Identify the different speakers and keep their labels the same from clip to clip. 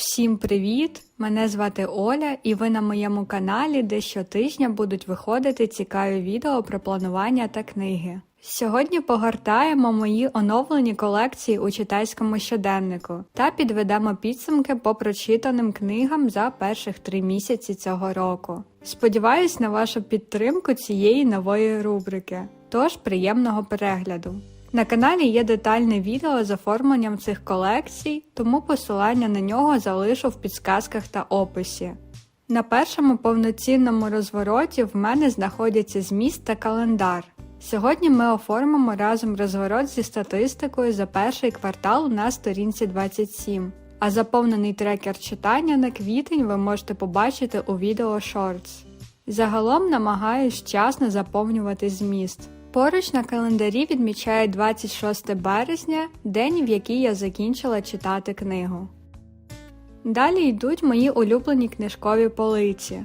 Speaker 1: Всім привіт! Мене звати Оля, і ви на моєму каналі, де щотижня будуть виходити цікаві відео про планування та книги. Сьогодні погортаємо мої оновлені колекції у читайському щоденнику та підведемо підсумки по прочитаним книгам за перших три місяці цього року. Сподіваюсь на вашу підтримку цієї нової рубрики. Тож приємного перегляду! На каналі є детальне відео з оформленням цих колекцій, тому посилання на нього залишу в підсказках та описі. На першому повноцінному розвороті в мене знаходяться зміст та календар. Сьогодні ми оформимо разом розворот зі статистикою за перший квартал на сторінці 27, а заповнений трекер читання на квітень ви можете побачити у відео Shorts. Загалом намагаюсь вчасно заповнювати зміст. Поруч на календарі відмічає 26 березня, день, в який я закінчила читати книгу. Далі йдуть мої улюблені книжкові полиці.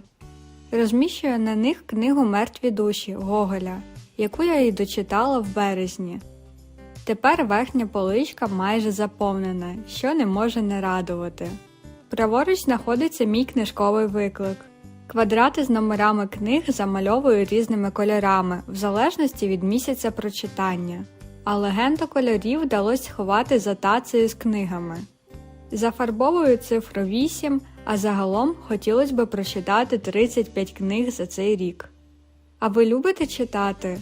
Speaker 1: Розміщую на них книгу Мертві душі Гоголя, яку я і дочитала в березні. Тепер верхня поличка майже заповнена, що не може не радувати. Праворуч знаходиться мій книжковий виклик. Квадрати з номерами книг замальовую різними кольорами, в залежності від місяця прочитання, а легенду кольорів вдалося сховати за тацею з книгами. Зафарбовую цифру 8, а загалом хотілося б прочитати 35 книг за цей рік. А ви любите читати?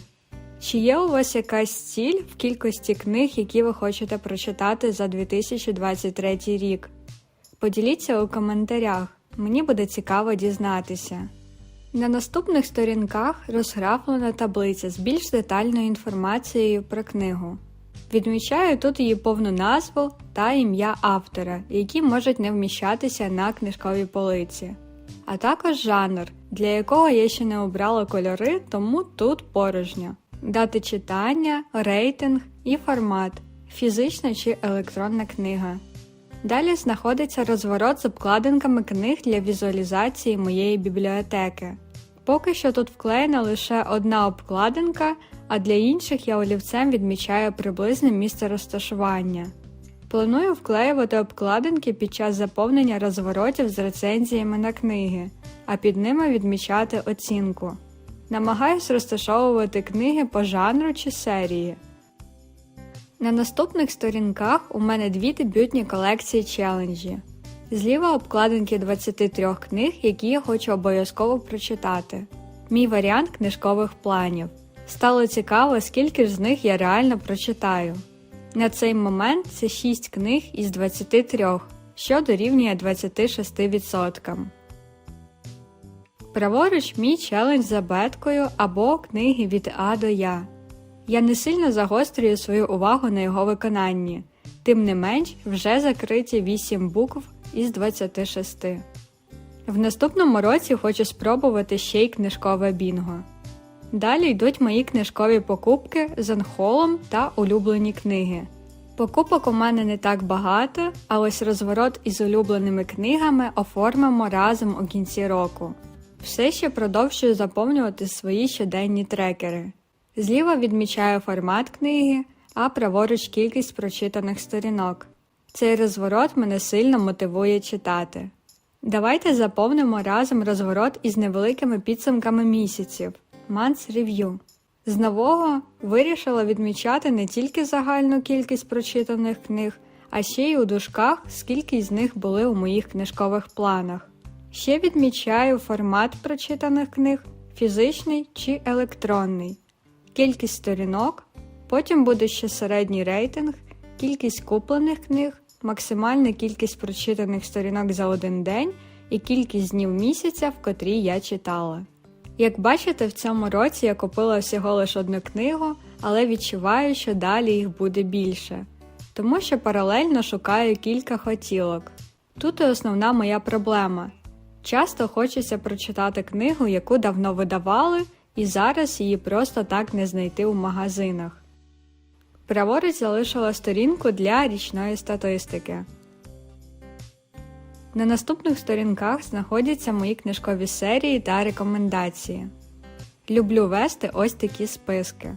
Speaker 1: Чи є у вас якась ціль в кількості книг, які ви хочете прочитати за 2023 рік? Поділіться у коментарях. Мені буде цікаво дізнатися. На наступних сторінках розграфлена таблиця з більш детальною інформацією про книгу. Відмічаю тут її повну назву та ім'я автора, які можуть не вміщатися на книжковій полиці, а також жанр, для якого я ще не обрала кольори, тому тут порожньо. Дати читання, рейтинг і формат фізична чи електронна книга. Далі знаходиться розворот з обкладинками книг для візуалізації моєї бібліотеки. Поки що тут вклеєна лише одна обкладинка, а для інших я олівцем відмічаю приблизне місце розташування. Планую вклеювати обкладинки під час заповнення розворотів з рецензіями на книги, а під ними відмічати оцінку. Намагаюсь розташовувати книги по жанру чи серії. На наступних сторінках у мене дві дебютні колекції челенджі. Зліва обкладинки 23 книг, які я хочу обов'язково прочитати. Мій варіант книжкових планів. Стало цікаво, скільки ж з них я реально прочитаю. На цей момент це 6 книг із 23, що дорівнює 26%. Праворуч мій челендж за беткою або книги від А до Я. Я не сильно загострюю свою увагу на його виконанні, тим не менш вже закриті 8 букв із 26. В наступному році хочу спробувати ще й книжкове бінго. Далі йдуть мої книжкові покупки з анхолом та улюблені книги. Покупок у мене не так багато, а ось розворот із улюбленими книгами оформимо разом у кінці року. Все ще продовжую заповнювати свої щоденні трекери. Зліва відмічаю формат книги, а праворуч кількість прочитаних сторінок. Цей розворот мене сильно мотивує читати. Давайте заповнимо разом розворот із невеликими підсумками місяців Months Review. З нового вирішила відмічати не тільки загальну кількість прочитаних книг, а ще й у дужках, скільки з них були у моїх книжкових планах. Ще відмічаю формат прочитаних книг фізичний чи електронний кількість сторінок, потім буде ще середній рейтинг, кількість куплених книг, максимальна кількість прочитаних сторінок за один день і кількість днів місяця, в котрій я читала. Як бачите, в цьому році я купила всього лише одну книгу, але відчуваю, що далі їх буде більше, тому що паралельно шукаю кілька хотілок. Тут і основна моя проблема. Часто хочеться прочитати книгу, яку давно видавали, і зараз її просто так не знайти у магазинах. Праворуч залишила сторінку для річної статистики. На наступних сторінках знаходяться мої книжкові серії та рекомендації. Люблю вести ось такі списки.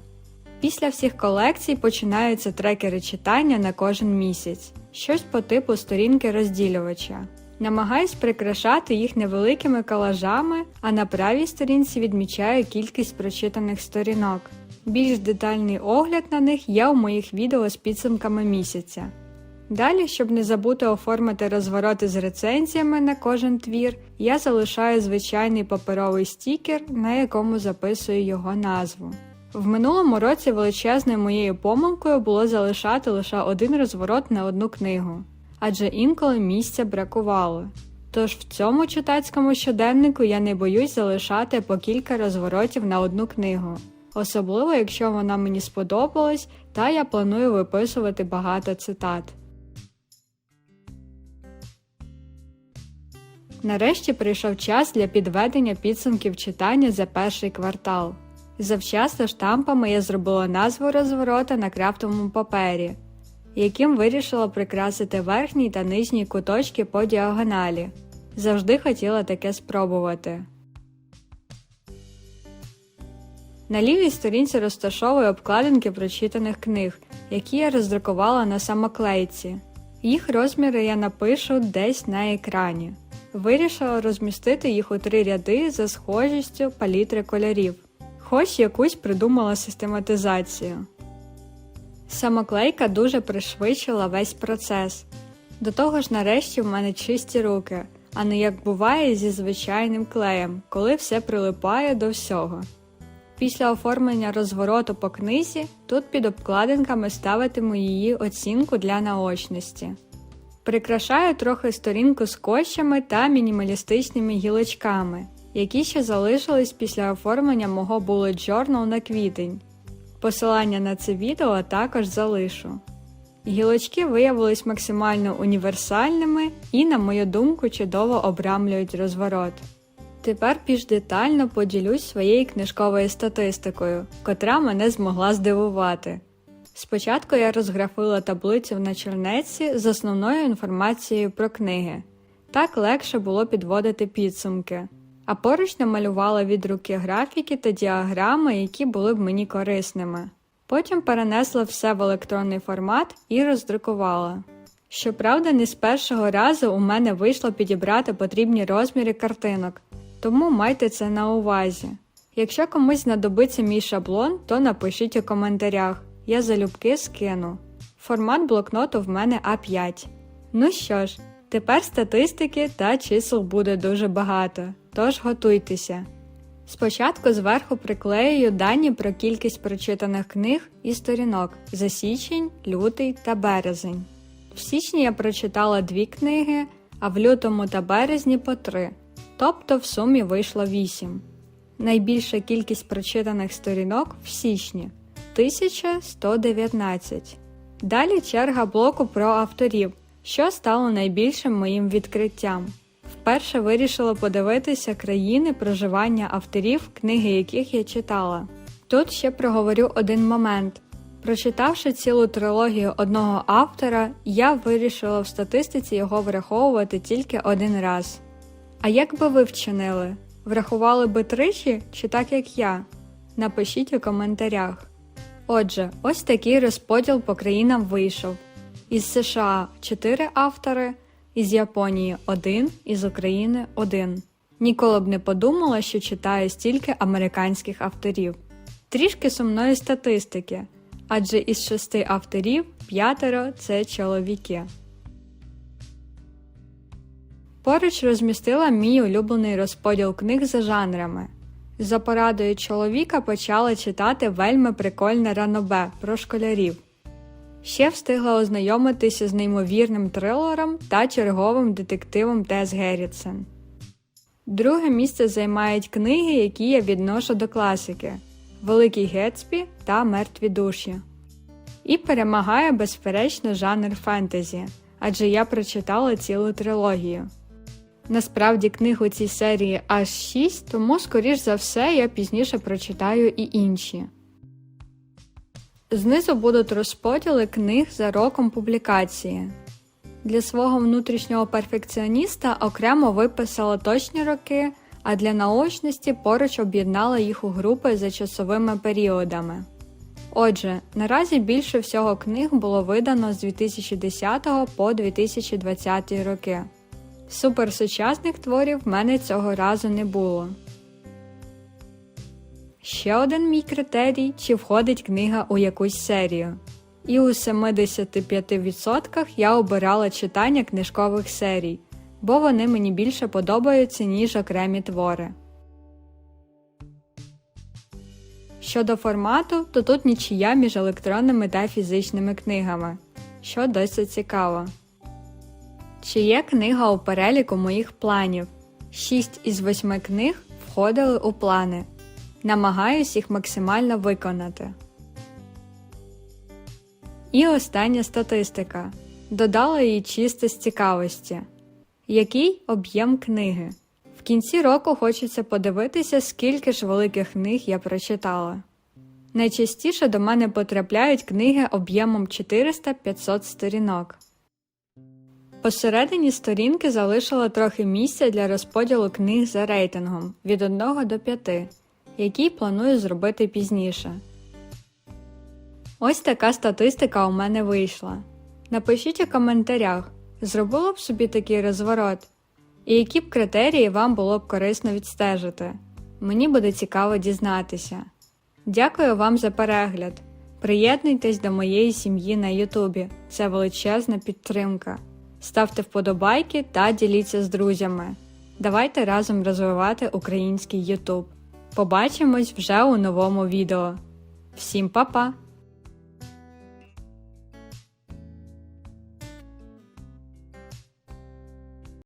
Speaker 1: Після всіх колекцій починаються трекери читання на кожен місяць, щось по типу сторінки розділювача. Намагаюсь прикрашати їх невеликими колажами, а на правій сторінці відмічаю кількість прочитаних сторінок. Більш детальний огляд на них є у моїх відео з підсумками місяця. Далі, щоб не забути оформити розвороти з рецензіями на кожен твір, я залишаю звичайний паперовий стікер, на якому записую його назву. В минулому році величезною моєю помилкою було залишати лише один розворот на одну книгу, адже інколи місця бракувало. Тож в цьому читацькому щоденнику я не боюсь залишати по кілька розворотів на одну книгу, особливо якщо вона мені сподобалась та я планую виписувати багато цитат. Нарешті прийшов час для підведення підсумків читання за перший квартал. Завчасно штампами я зробила назву розворота на крафтовому папері, яким вирішила прикрасити верхній та нижній куточки по діагоналі. Завжди хотіла таке спробувати. На лівій сторінці розташовую обкладинки прочитаних книг, які я роздрукувала на самоклейці. Їх розміри я напишу десь на екрані. Вирішила розмістити їх у три ряди за схожістю палітри кольорів, хоч якусь придумала систематизацію. Самоклейка дуже пришвидшила весь процес. До того ж, нарешті в мене чисті руки, а не як буває зі звичайним клеєм, коли все прилипає до всього. Після оформлення розвороту по книзі тут під обкладинками ставитиму її оцінку для наочності. Прикрашаю трохи сторінку скотчами та мінімалістичними гілочками, які ще залишились після оформлення мого bullet journal на квітень. Посилання на це відео також залишу. Гілочки виявились максимально універсальними і, на мою думку, чудово обрамлюють розворот. Тепер більш детально поділюсь своєю книжковою статистикою, котра мене змогла здивувати. Спочатку я розграфила таблицю на чернеці з основною інформацією про книги. Так легше було підводити підсумки, а поруч намалювала від руки графіки та діаграми, які були б мені корисними. Потім перенесла все в електронний формат і роздрукувала. Щоправда, не з першого разу у мене вийшло підібрати потрібні розміри картинок, тому майте це на увазі. Якщо комусь знадобиться мій шаблон, то напишіть у коментарях я залюбки скину. Формат блокноту в мене А5. Ну що ж, тепер статистики та чисел буде дуже багато, тож готуйтеся. Спочатку зверху приклеюю дані про кількість прочитаних книг і сторінок за січень, лютий та березень. В січні я прочитала дві книги, а в лютому та березні по три, тобто в сумі вийшло 8. Найбільша кількість прочитаних сторінок в січні 1119. Далі черга блоку про авторів, що стало найбільшим моїм відкриттям. Вперше вирішила подивитися країни проживання авторів, книги яких я читала. Тут ще проговорю один момент. Прочитавши цілу трилогію одного автора, я вирішила в статистиці його враховувати тільки один раз. А як би ви вчинили? Врахували би тричі чи так як я? Напишіть у коментарях. Отже, ось такий розподіл по країнам вийшов. Із США 4 автори, із Японії 1, із України 1. Ніколи б не подумала, що читаю стільки американських авторів. Трішки сумної статистики, адже із шести авторів п'ятеро це чоловіки. Поруч розмістила мій улюблений розподіл книг за жанрами. За порадою чоловіка почала читати вельми прикольне ранобе про школярів. Ще встигла ознайомитися з неймовірним трилером та черговим детективом Тес Геррітсен. Друге місце займають книги, які я відношу до класики Великий Гетсбі та Мертві душі. І перемагає безперечно жанр фентезі, адже я прочитала цілу трилогію. Насправді книг у цій серії аж 6, тому, скоріш за все, я пізніше прочитаю і інші. Знизу будуть розподіли книг за роком публікації. Для свого внутрішнього перфекціоніста окремо виписала точні роки, а для наочності поруч об'єднала їх у групи за часовими періодами. Отже, наразі більше всього книг було видано з 2010 по 2020 роки. Суперсучасних творів в мене цього разу не було. Ще один мій критерій, чи входить книга у якусь серію. І у 75% я обирала читання книжкових серій, бо вони мені більше подобаються, ніж окремі твори. Щодо формату, то тут нічия між електронними та фізичними книгами, що досить цікаво. Чи є книга у переліку моїх планів? Шість із восьми книг входили у плани. Намагаюсь їх максимально виконати. І остання статистика. Додала її чисто з цікавості. Який об'єм книги? В кінці року хочеться подивитися, скільки ж великих книг я прочитала. Найчастіше до мене потрапляють книги об'ємом 400-500 сторінок. Посередині сторінки залишила трохи місця для розподілу книг за рейтингом від 1 до 5, який планую зробити пізніше. Ось така статистика у мене вийшла. Напишіть у коментарях, зробило б собі такий розворот, і які б критерії вам було б корисно відстежити. Мені буде цікаво дізнатися. Дякую вам за перегляд. Приєднуйтесь до моєї сім'ї на Ютубі. Це величезна підтримка. Ставте вподобайки та діліться з друзями. Давайте разом розвивати український Ютуб. Побачимось вже у новому відео. Всім па-па!